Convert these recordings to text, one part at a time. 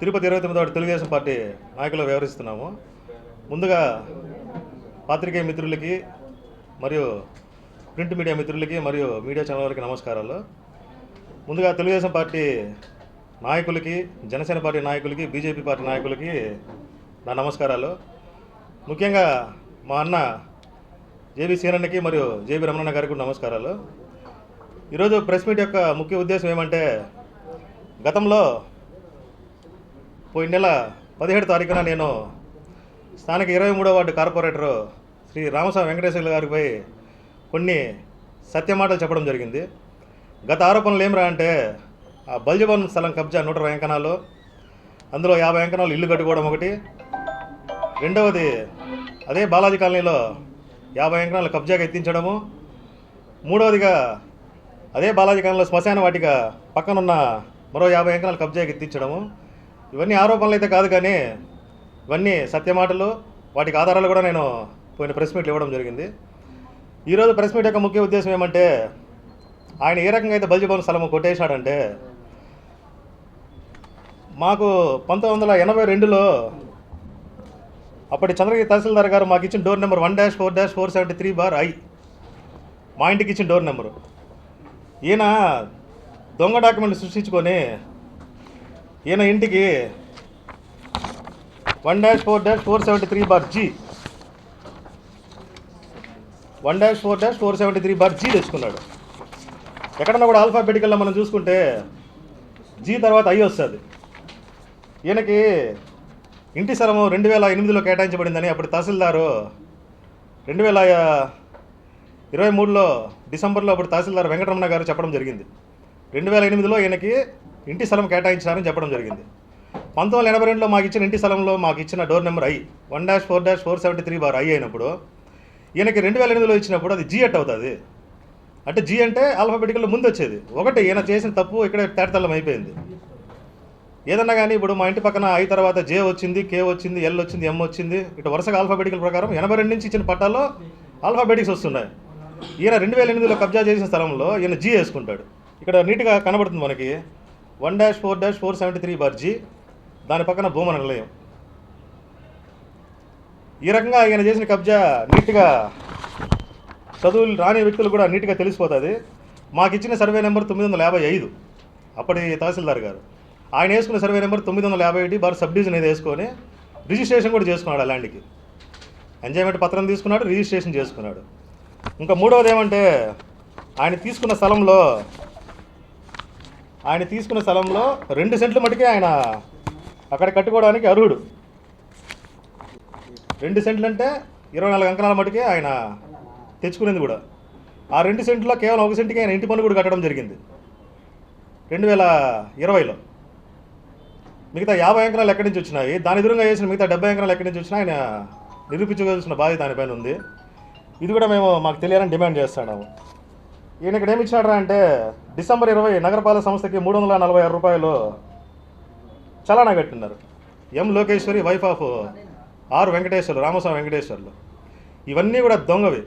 తిరుపతి ఇరవై తొమ్మిదో తెలుగుదేశం పార్టీ నాయకులు వ్యవహరిస్తున్నాము. ముందుగా పాత్రికేయ మిత్రులకి మరియు ప్రింట్ మీడియా మిత్రులకి మరియు మీడియా ఛానల్ వారికి నమస్కారాలు. ముందుగా తెలుగుదేశం పార్టీ నాయకులకి జనసేన పార్టీ నాయకులకి బీజేపీ పార్టీ నాయకులకి నా నమస్కారాలు. ముఖ్యంగా మా అన్న జేబీ సీనన్నకి మరియు జేబీ రమణన్న గారికి కూడా నమస్కారాలు. ఈరోజు ప్రెస్ మీట్ యొక్క ముఖ్య ఉద్దేశం ఏమంటే గతంలో పోయిన నెల పదిహేడు తారీఖున నేను స్థానిక ఇరవై మూడో వార్డు కార్పొరేటర్ శ్రీ రామస్వామి వెంకటేశ్వర గారిపై కొన్ని సత్యమాటలు చెప్పడం జరిగింది. గత ఆరోపణలు ఏమిరా అంటే ఆ బల్జభవన్ స్థలం కబ్జా నూట ఇరవై ఎంకణాలు అందులో యాభై ఎంకణాలు ఇల్లు కట్టుకోవడం ఒకటి. రెండవది అదే బాలాజీ కాలనీలో యాభై ఎంకణాలు కబ్జాగా ఎత్తించడము. మూడవదిగా అదే బాలాజీ కాలనీలో శ్మశాన వాటిక పక్కనున్న మరో యాభై ఎకరాలు కబ్జాగా ఎత్తించడము. ఇవన్నీ ఆరోపణలు అయితే కాదు కానీ ఇవన్నీ సత్యమాటలు వాటికి ఆధారాలు కూడా నేను పోయిన ప్రెస్ మీట్లు ఇవ్వడం జరిగింది. ఈరోజు ప్రెస్ మీట్ యొక్క ముఖ్య ఉద్దేశం ఏమంటే ఆయన ఏ రకంగా అయితే బల్జిభవన్ స్థలం కొట్టేశాడంటే మాకు పంతొమ్మిది వందల ఎనభై రెండులో అప్పటి చంద్రగిరి తహసీల్దార్ గారు మాకు ఇచ్చిన door number one dash four dash four seventy three bar I. మా ఇంటికి ఇచ్చిన డోర్ నెంబరు. ఈయన దొంగ డాక్యుమెంట్ సృష్టించుకొని ఈయన ఇంటికి? One dash four dash four seventy three bar G one dash four dash four seventy three bar G తెచ్చుకున్నాడు. ఎక్కడన్నా కూడా ఆల్ఫాబెటికల్లో మనం చూసుకుంటే జీ తర్వాత ఐ వస్తుంది. ఈయనకి ఇంటి స్థలము రెండు వేల ఎనిమిదిలో కేటాయించబడిందని అప్పుడు తహసీల్దారు రెండు వేల ఇరవై మూడులో డిసెంబర్లో అప్పుడు తహసీల్దార్ వెంకటరమణ గారు చెప్పడం జరిగింది. రెండు వేల ఎనిమిదిలో ఈయనకి ఇంటి స్థలం కేటాయించినారని చెప్పడం జరిగింది. పంతొమ్మిది వందల ఎనభై రెండులో మాకు ఇచ్చిన ఇంటి స్థలంలో మాకు ఇచ్చిన door number I one dash four dash four seventy three bar I అయినప్పుడు ఈయనకి రెండు వేల ఎనిమిదిలో ఇచ్చినప్పుడు అది జీ ఎట్ అవుతుంది. అంటే జీ అంటే ఆల్ఫాబెటికల్ ముందు వచ్చేది. ఒకటి ఈయన చేసిన తప్పు ఇక్కడ తేటతల్లం అయిపోయింది. ఏదన్నా కానీ ఇప్పుడు మా ఇంటి పక్కన ఐ తర్వాత జే వచ్చింది కే వచ్చింది ఎల్ వచ్చింది ఎం వచ్చింది ఇటు వరుసగా ఆల్ఫాబెటికల్ ప్రకారం ఎనభై రెండు నుంచి ఇచ్చిన పట్టాల్లో ఆల్ఫాబెటిక్స్ వస్తున్నాయి. ఈయన రెండు వేల ఎనిమిదిలో కబ్జా చేసిన స్థలంలో ఈయన జీ వేసుకుంటాడు. ఇక్కడ నీట్గా కనబడుతుంది మనకి. One dash four dash four seventy three bar G దాని పక్కన భూమన నిలయం. ఈ రకంగా ఆయన చేసిన కబ్జా నీట్గా చదువులు రాని వ్యక్తులు కూడా నీట్గా తెలిసిపోతుంది. మాకు ఇచ్చిన సర్వే నెంబర్ తొమ్మిది వందల యాభై ఐదు అప్పటి తహసీల్దార్ గారు. ఆయన వేసుకున్న సర్వే నెంబర్ తొమ్మిది వందల యాభై ఒకటి బార్ సబ్ డివిజన్ ఏది వేసుకొని రిజిస్ట్రేషన్ కూడా చేసుకున్నాడు ఆ ల్యాండ్కి. ఎంజాయ్మెంట్ పత్రం తీసుకున్నాడు రిజిస్ట్రేషన్ చేసుకున్నాడు. ఇంకా మూడవది ఏమంటే ఆయన తీసుకున్న స్థలంలో ఆయన తీసుకున్న స్థలంలో రెండు సెంట్లు మటుకే ఆయన అక్కడ కట్టుకోవడానికి అర్హుడు. రెండు సెంట్లు అంటే ఇరవై నాలుగు అంకణాల మటుకే ఆయన తెచ్చుకునేది కూడా. ఆ రెండు సెంట్లో కేవలం ఒక సెంటుకి ఆయన ఇంటి పన్ను కూడా కట్టడం జరిగింది. రెండు వేల ఇరవైలో. మిగతా యాభై అంకణాలు ఎక్కడి నుంచి వచ్చినాయి? దాని ఎదురుగా చేసిన మిగతా డెబ్బై అంకణాలు ఎక్కడి నుంచి వచ్చినా ఆయన నిరూపించవలసిన బాధ్యత దానిపైన ఉంది. ఇది కూడా మేము మాకు తెలియాలని డిమాండ్ చేస్తున్నాము. ఈయన ఇక్కడ ఏమి ఇచ్చినాడు అంటే డిసెంబర్ ఇరవై నగరపాలక సంస్థకి మూడు వందల నలభై ఆరు రూపాయలు చలానా కట్టినారు. M Lokeshwari wife of R Venkateswarlu Ramaswamy Venkateswarlu. ఇవన్నీ కూడా దొంగవి.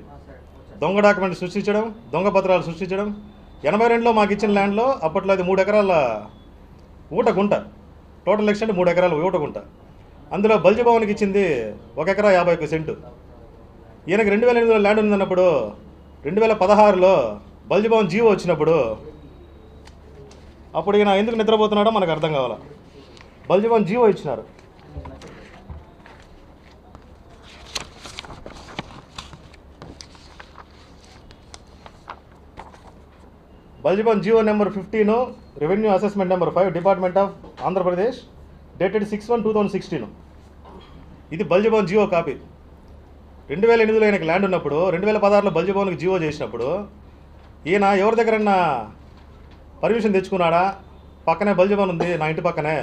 దొంగ డాక్యుమెంట్ సృష్టించడం దొంగ పత్రాలు సృష్టించడం. ఎనభై రెండులో మాకు ఇచ్చిన ల్యాండ్లో అప్పట్లో అది మూడు ఎకరాల ఊట గుంట. టోటల్ ఎక్స్టెంట్ మూడు ఎకరాల ఊట గుంట. అందులో బల్జీ భవన్కి ఇచ్చింది ఒక ఎకరా యాభై ఒక్క సెంటు. ఈయనకి రెండు వేల ఎనిమిదిలో ల్యాండ్ ఉందన్నప్పుడు రెండు వేల పదహారులో బల్జిభవన్ జీవో వచ్చినప్పుడు అప్పుడు ఈయన ఎందుకు నిద్రపోతున్నాడో మనకు అర్థం కావాలా? బల్జిభవన్ జీవో ఇచ్చినారు. బల్జిభవన్ GO number fifteen revenue assessment number five department of Andhra Pradesh dated six one two thousand sixteen. ఇది బల్జిభవన్ జియో కాపీ. రెండు వేల ఎనిమిదిలో ఆయనకి ల్యాండ్ ఉన్నప్పుడు రెండు వేల పదహారులో బల్జిభవన్కి జియో చేసినప్పుడు ఈయన ఎవరి దగ్గరన్నా పర్మిషన్ తెచ్చుకున్నాడా? పక్కనే బల్జమన్ ఉంది నా ఇంటి పక్కనే.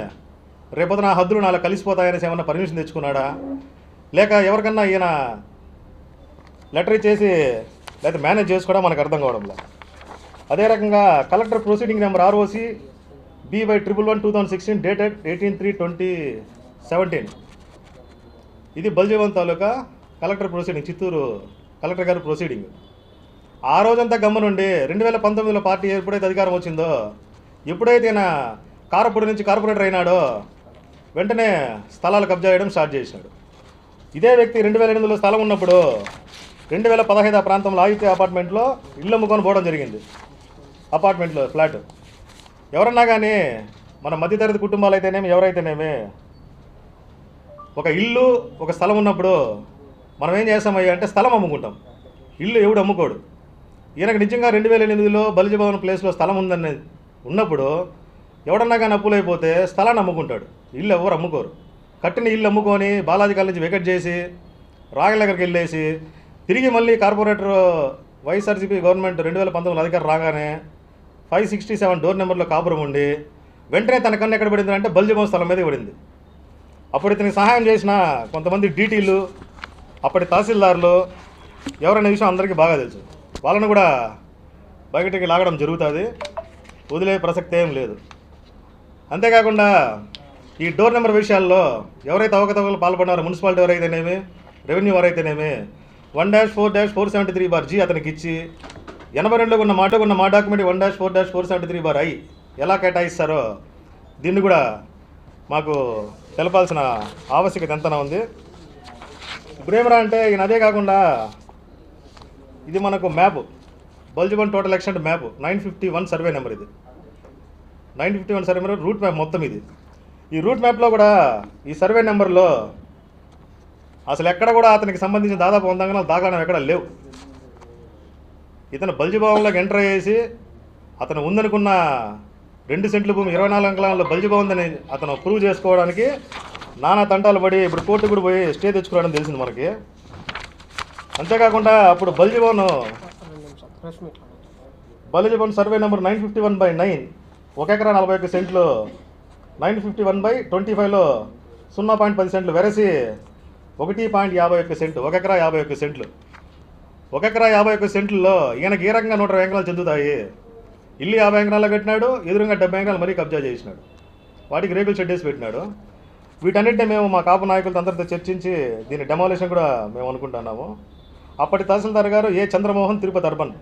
రేపొద్దు నా హద్దులు నాలో కలిసిపోతాయనేసి ఏమన్నా పర్మిషన్ తెచ్చుకున్నాడా? లేక ఎవరికన్నా ఈయన లెటర్ ఇచ్చేసి లేదా మేనేజ్ చేసుకోవడం మనకు అర్థం కావడంలో? అదే రకంగా collector proceeding number ROC B by triple one two thousand sixteen dated eighteen three twenty seventeen. ఇది బల్జీవన్ తాలూకా కలెక్టర్ ప్రొసీడింగ్ చిత్తూరు కలెక్టర్ గారు ప్రొసీడింగ్. ఆ రోజంతా గమ్మనుండి రెండు వేల పంతొమ్మిదిలో పార్టీ ఎప్పుడైతే అధికారం వచ్చిందో ఎప్పుడైతే ఈయన కారపూడి నుంచి కార్పొరేటర్ అయినాడో వెంటనే స్థలాలు కబ్జా చేయడం స్టార్ట్ చేశాడు. ఇదే వ్యక్తి రెండు వేల ఎనిమిదిలో స్థలం ఉన్నప్పుడు రెండు వేల పదహైదు ఆ ప్రాంతంలో ఆదిత్య అపార్ట్మెంట్లో ఇల్లు అమ్ముకొని పోవడం జరిగింది. అపార్ట్మెంట్లో ఫ్లాట్. ఎవరన్నా కానీ మన మధ్యతరగతి కుటుంబాలు అయితేనేమి ఎవరైతేనేమి ఒక ఇల్లు ఒక స్థలం ఉన్నప్పుడు మనం ఏం చేస్తామయ్యా అంటే స్థలం అమ్ముకుంటాం. ఇల్లు ఎవడు అమ్ముకోడు. ఈయనకు నిజంగా రెండు వేల ఎనిమిదిలో బలిజభవన్ ప్లేస్లో స్థలం ఉందనేది ఉన్నప్పుడు ఎవడన్నా కానీ అప్పులైపోతే స్థలాన్ని అమ్ముకుంటాడు. ఇల్లు ఎవరు అమ్ముకోరు. కట్టిన ఇల్లు అమ్ముకొని బాలాజీ కాలేజ్ వెకెట్ చేసి రాగల దగ్గరికి వెళ్ళేసి తిరిగి మళ్ళీ కార్పొరేటర్ వైఎస్ఆర్సీపీ గవర్నమెంట్ రెండు వేల పంతొమ్మిది అధికారం రాగానే ఫైవ్ సిక్స్టీ సెవెన్ డోర్ నెంబర్లో కాపురం ఉండి వెంటనే తన కన్ను ఎక్కడ పడింది అంటే బల్జిభవన్ స్థలం మీద పడింది. అప్పుడు ఇతనికి సహాయం చేసిన కొంతమంది డీటీలు అప్పటి తహసీల్దార్లు ఎవరనే విషయం అందరికీ బాగా తెలుసు. వాళ్ళను కూడా బయటికి లాగడం జరుగుతుంది. వదిలే ప్రసక్తి ఏం లేదు. అంతేకాకుండా ఈ డోర్ నెంబర్ విషయాల్లో ఎవరైతే అవకతవకలు పాల్పడినారో మున్సిపాలిటీ ఎవరైతేనేమి revenue వారైతేనేమి one dash four dash four seventy three bar G అతనికి ఇచ్చి ఎనభై రెండులో ఉన్న మాట ఉన్న మా document one dash four dash four seventy three bar I ఎలా కేటాయిస్తారో దీన్ని కూడా మాకు తెలపాల్సిన ఆవశ్యకత ఎంతనా ఉంది. ఇప్పుడేమరా అంటే ఈయన అదే కాకుండా ఇది మనకు map. బల్జిబన్ total extent map. Nine fifty one survey number ఇది. Nine fifty one survey number route map మొత్తం ఇది. ఈ రూట్ మ్యాప్లో కూడా ఈ సర్వే నెంబర్లో అసలు ఎక్కడ కూడా అతనికి సంబంధించిన దాదాపు వంద అంగనాలు దాఖలాలు ఎక్కడ లేవు. ఇతను బల్జిభవన్లోకి ఎంటర్ అయ్యేసి అతను ఉందనుకున్న రెండు సెంట్ల భూమి ఇరవై నాలుగు అంకణాల్లో బల్జిభవన్ అతను ప్రూవ్ చేసుకోవడానికి నానా తంటాలు పడి ఇప్పుడు కోర్టు కూడా పోయి స్టే తెచ్చుకోవడానికి తెలిసింది మనకి. అంతేకాకుండా అప్పుడు బల్జీవన్ బల్జీవన్ survey number nine fifty one by nine. ఒక ఎకరా నలభై ఒక్క సెంట్లు. Nine fifty one by twenty ఫైవ్లో సున్నా పాయింట్ పది సెంట్లు వెరసి ఒకటి పాయింట్ యాభై ఒక్క సెంట్లు. ఒక ఎకరా యాభై ఒక్క సెంట్లు. ఒక ఎకరా యాభై ఒక్క సెంట్లలో ఈయనకి ఏ రకంగా నూట ఇరవై ఎకరాలు చెందుతాయి. ఇల్లు యాభై ఎకరాల్లో కట్టినాడు ఎదురుగా డెబ్బై ఎకరాలు మరీ కబ్జా చేసినాడు. వాటికి రేకులు షెడ్ వేసి పెట్టినాడు. వీటన్నిటిని మేము మా కాపు నాయకులతో అందరితో చర్చించి దీని డెమాలిషన్ కూడా మేము అనుకుంటున్నాము. అప్పటి తహసీల్దార్ గారు A Chandramohan Tirupati urban.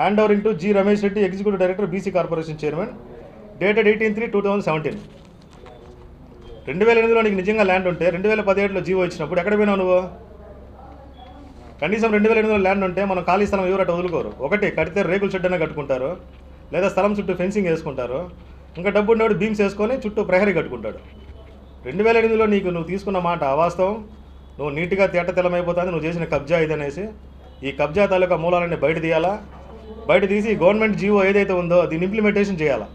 Hand overing to G Ramesh Reddy executive director BC corporation chairman dated eighteen three two thousand seventeen రెండు వేల ఎనిమిదిలో నీకు నిజంగా ల్యాండ్ ఉంటే రెండు వేల పదిహేడులో జీవో ఇచ్చినప్పుడు ఎక్కడ పోయినావు నువ్వు? కనీసం రెండు వేల ఎనిమిదిలో ల్యాండ్ ఉంటే మనం ఖాళీ స్థలం ఎవరట వదులుకోరు. ఒకటి కడితే రేకుల షెడ్ అయినా కట్టుకుంటారు లేదా స్థలం చుట్టూ ఫెన్సింగ్ వేసుకుంటారు ఇంకా డబ్బు ఉన్నవాడు బీమ్స్ వేసుకొని చుట్టూ ప్రహరీ కట్టుకుంటాడు. రెండు వేల ఎనిమిదిలో నీకు నువ్వు తీసుకున్న మాట అవాస్తవం. నువ్వు నీట్గా తేట తెల్లమైపోతుంది నువ్వు చేసిన కబ్జా ఇదనేసి ఈ కబ్జా తాలూకా మూలాలన్నీ బయట తీయాలా? బయట తీసి గవర్నమెంట్ జీవో ఏదైతే ఉందో దీన్ని ఇంప్లిమెంటేషన్ చేయాలా?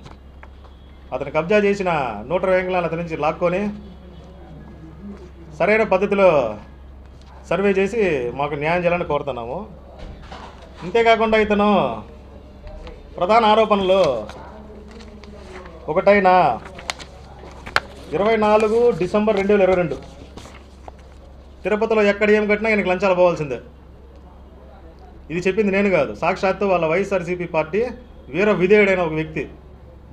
అతను కబ్జా చేసిన నూట ఇరవై అతని నుంచి లాక్కొని సరైన పద్ధతిలో సర్వే చేసి మాకు న్యాయం చేయాలని కోరుతున్నాము. అంతేకాకుండా ఇతను ప్రధాన ఆరోపణలు ఒకటైన ఇరవై నాలుగు డిసెంబర్ రెండు వేల ఇరవై రెండు తిరుపతిలో ఎక్కడ ఏం కట్టినా ఈయనకి లంచాలు పోవాల్సిందే. ఇది చెప్పింది నేను కాదు. సాక్షాత్తు వాళ్ళ వైఎస్ఆర్సీపీ పార్టీ వీర విధేయుడైన ఒక వ్యక్తి.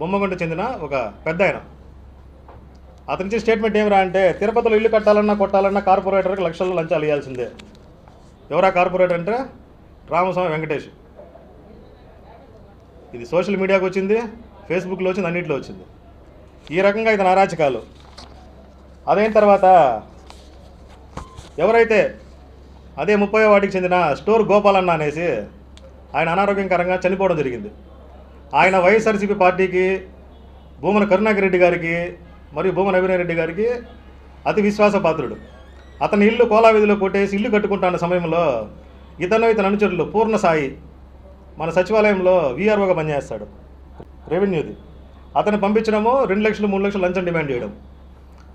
బొమ్మగుంట చెందిన ఒక పెద్ద ఆయన. అతని నుంచి స్టేట్మెంట్ ఏమిరా అంటే తిరుపతిలో ఇల్లు కట్టాలన్నా కొట్టాలన్నా కార్పొరేటర్కి లక్షల్లో లంచాలు ఇవ్వాల్సిందే ఎవరా కార్పొరేటర్ అంటే? రామస్వామి వెంకటేష్. ఇది సోషల్ మీడియాకి వచ్చింది ఫేస్బుక్లో వచ్చింది అన్నింటిలో వచ్చింది. ఈ రకంగా ఇతను అరాచకాలు. అదైన తర్వాత ఎవరైతే అదే ముప్పై వాటికి చెందిన స్టోర్ గోపాలన్న అనేసి ఆయన అనారోగ్యకరంగా చనిపోవడం జరిగింది. ఆయన వైఎస్ఆర్సీపీ పార్టీకి భూమన కరుణాకర్ రెడ్డి గారికి మరియు భూమన అభినయ్ రెడ్డి గారికి అతి విశ్వాస పాత్రుడు. అతని ఇల్లు కోలావీధిలో కొట్టేసి ఇల్లు కట్టుకుంటున్న సమయంలో ఇతను ఇతని అనుచరులు పూర్ణ సాయి మన సచివాలయంలో వీఆర్ఓగా పనిచేస్తాడు. రెవెన్యూది. అతను పంపించడము రెండు లక్షలు మూడు లక్షలు లంచం డిమాండ్ చేయడం.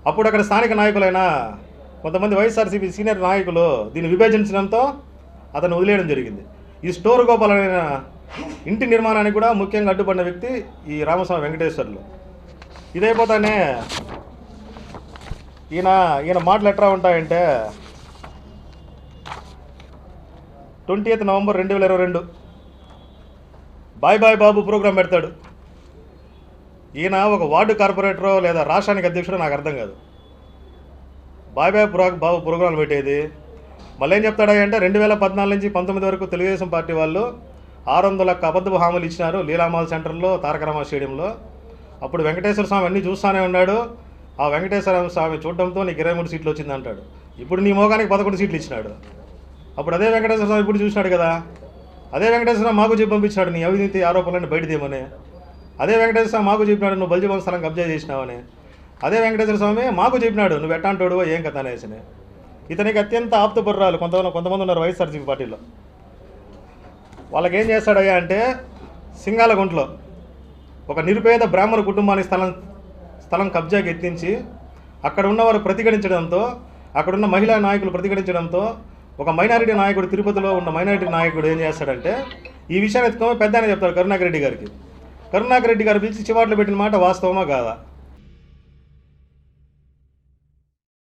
అప్పుడు అక్కడ స్థానిక నాయకులైన కొంతమంది వైఎస్ఆర్సీపీ సీనియర్ నాయకులు దీన్ని విభజించడంతో అతను వదిలేయడం జరిగింది. ఈ స్టోర్ గోపాలైన ఇంటి నిర్మాణానికి కూడా ముఖ్యంగా అడ్డుపడిన వ్యక్తి ఈ రామస్వామి వెంకటేశ్వర్లు. ఇదైపోతానే ఈయన ఈయన మాటలు ఎట్లా ఉంటాయంటే ట్వంటీ ఎయిత్ నవంబర్ రెండు వేల ఇరవై రెండు. బాయ్ బాయ్ బాబు ప్రోగ్రాం పెడతాడు. ఈయన ఒక వార్డు కార్పొరేటరో లేదా రాష్ట్రానికి అధ్యక్షుడో నాకు అర్థం కాదు. బాయ్ బాయ్ ప్రో బాబు ప్రోగ్రాంలు పెట్టేది. మళ్ళీ ఏం చెప్తాడా అంటే రెండు వేల పద్నాలుగు నుంచి పంతొమ్మిది వరకు తెలుగుదేశం పార్టీ వాళ్ళు ఆరు వందల అబద్ధపు హామీలు ఇచ్చినారు లీలామాల్ సెంటర్లో తారకరామ స్టేడియంలో. అప్పుడు వెంకటేశ్వర స్వామి అన్నీ చూస్తూనే ఉన్నాడు. ఆ వెంకటేశ్వర స్వామి చూడడంతో నీకు ఇరవై మూడు సీట్లు వచ్చింది అంటాడు. ఇప్పుడు నీ మోగానికి పదకొండు సీట్లు ఇచ్చినాడు. అప్పుడు అదే వెంకటేశ్వర స్వామి ఇప్పుడు చూసినాడు కదా. అదే వెంకటేశ్వర మాకు చెప్పి పంపించాడు నీ అవినీతి ఆరోపణలను బయట తీయమని అదే వెంకటేశ్వర మాకు చెప్పినాడు నువ్వు బల్జీవన్ స్థలం కబ్జా చేసినావని. అదే వెంకటేశ్వర స్వామి మాకు చెప్పినాడు నువ్వు ఎట్టాంటాడు ఏం కథ? అనేసి. ఇతనికి అత్యంత ఆప్తపుర్రాలు కొంతమంది కొంతమంది ఉన్నారు వైఎస్ఆర్సీపీ పార్టీలో. వాళ్ళకి ఏం చేస్తాడయ్యా అంటే సింగాలగుంట్లో ఒక నిరుపేద బ్రాహ్మణ కుటుంబానికి స్థలం స్థలం కబ్జాకి ఎత్తించి అక్కడ ఉన్నవారు ప్రతిఘటించడంతో అక్కడున్న మహిళా నాయకులు ప్రతిఘటించడంతో ఒక మైనారిటీ నాయకుడు తిరుపతిలో ఉన్న మైనారిటీ నాయకుడు ఏం చేస్తాడంటే ఈ విషయాన్ని ఎత్తుకోమని పెద్ద చెప్తాడు కరుణాకర్ రెడ్డి గారికి. కరుణాకర్ రెడ్డి గారు పిలిచి చివాట్లు పెట్టిన మాట వాస్తవమా కాదా?